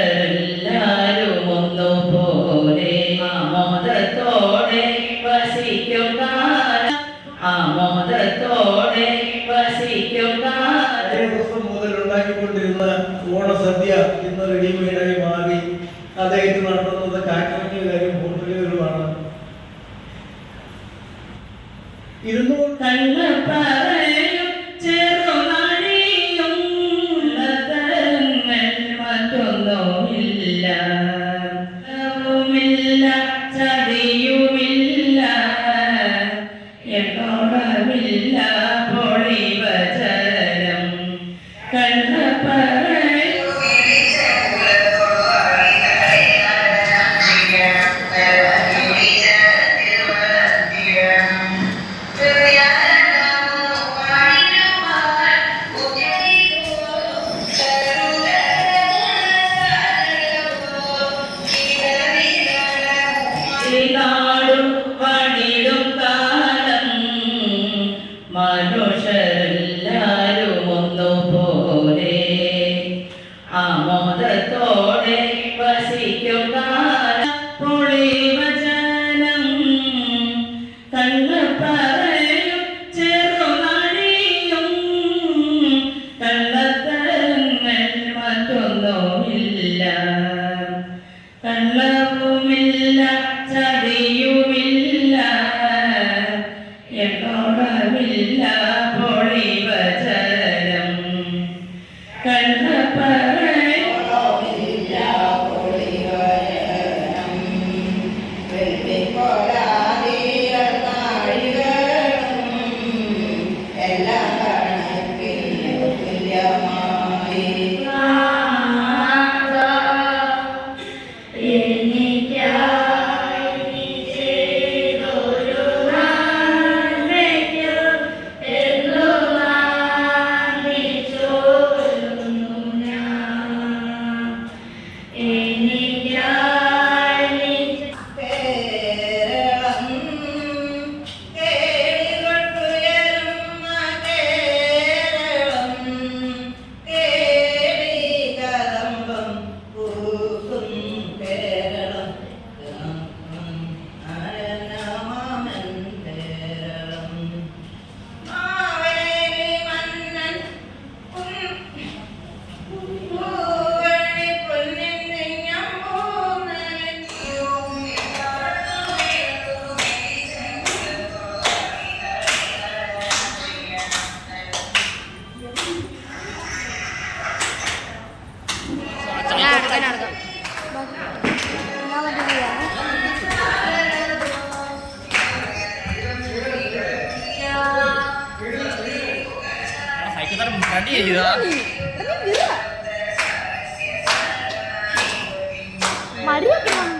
മനുഷ്യരെല്ലാരും ഒന്നുപോലെ ആമോദത്തോടെ വസിക്കും കാലം. ആമോദത്തോടെ വസിക്കും കാലം. ദിവസം മുതൽ ഉണ്ടാക്കിക്കൊണ്ടിരുന്ന ഓണസദ്യ ഇന്ന് റെഡിമെയ്ഡായി മാറി. അതായിട്ട് നടത്തുന്നത് കാറ്ററിംഗുകാരും ഹോട്ടലുകളുമാണ് ഇരുന്നൂറ് വുമില്ല ചതിയുമില്ല എന്നോടമില്ല പൊളിവചനം കള്ളപ്പറയും നാടും பெண் பெண் போல തരം കണ്ടി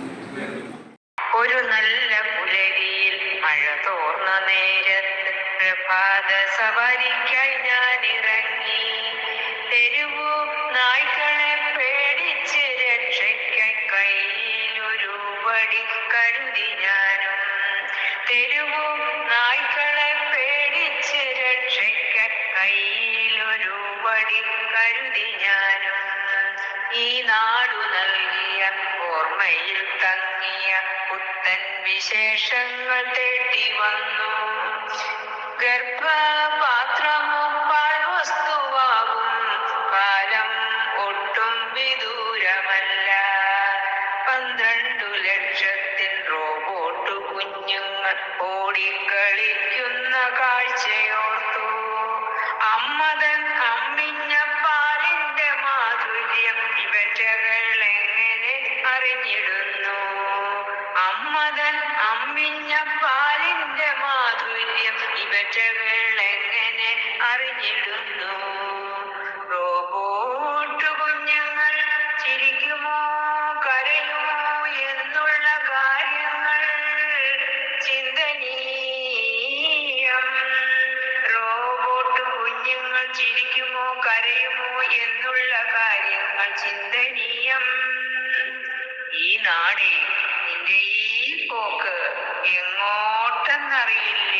കരുതി ഞാനും. തെരുവും നായ്ക്കളെ പേടിച്ച് രക്ഷയ്ക്കായി കയ്യിലൊരു വടി കരുതി ഞാനും. ഈ നാടു നൽകിയ ഓർമ്മയിൽ തങ്ങിയ പുത്തൻ വിശേഷങ്ങൾ തേടി വന്നു. ഗർഭപാത്രമോ ഓടിക്കളിക്കുന്ന കാഴ്ചയോർത്തു. അമ്മതൻ അമ്മിഞ്ഞ പാലിന്റെ മാധുര്യം ഇവറ്റകൾ എങ്ങനെ അറിഞ്ഞിടുന്നു? അമ്മതൻ അമ്മിഞ്ഞ കരയുമോ എന്നുള്ള കാര്യങ്ങൾ ചിന്തനീയം. ഈ നാടി നിന്റെ ഈ പോക്ക് എങ്ങോട്ടെന്നറിയില്ലെനി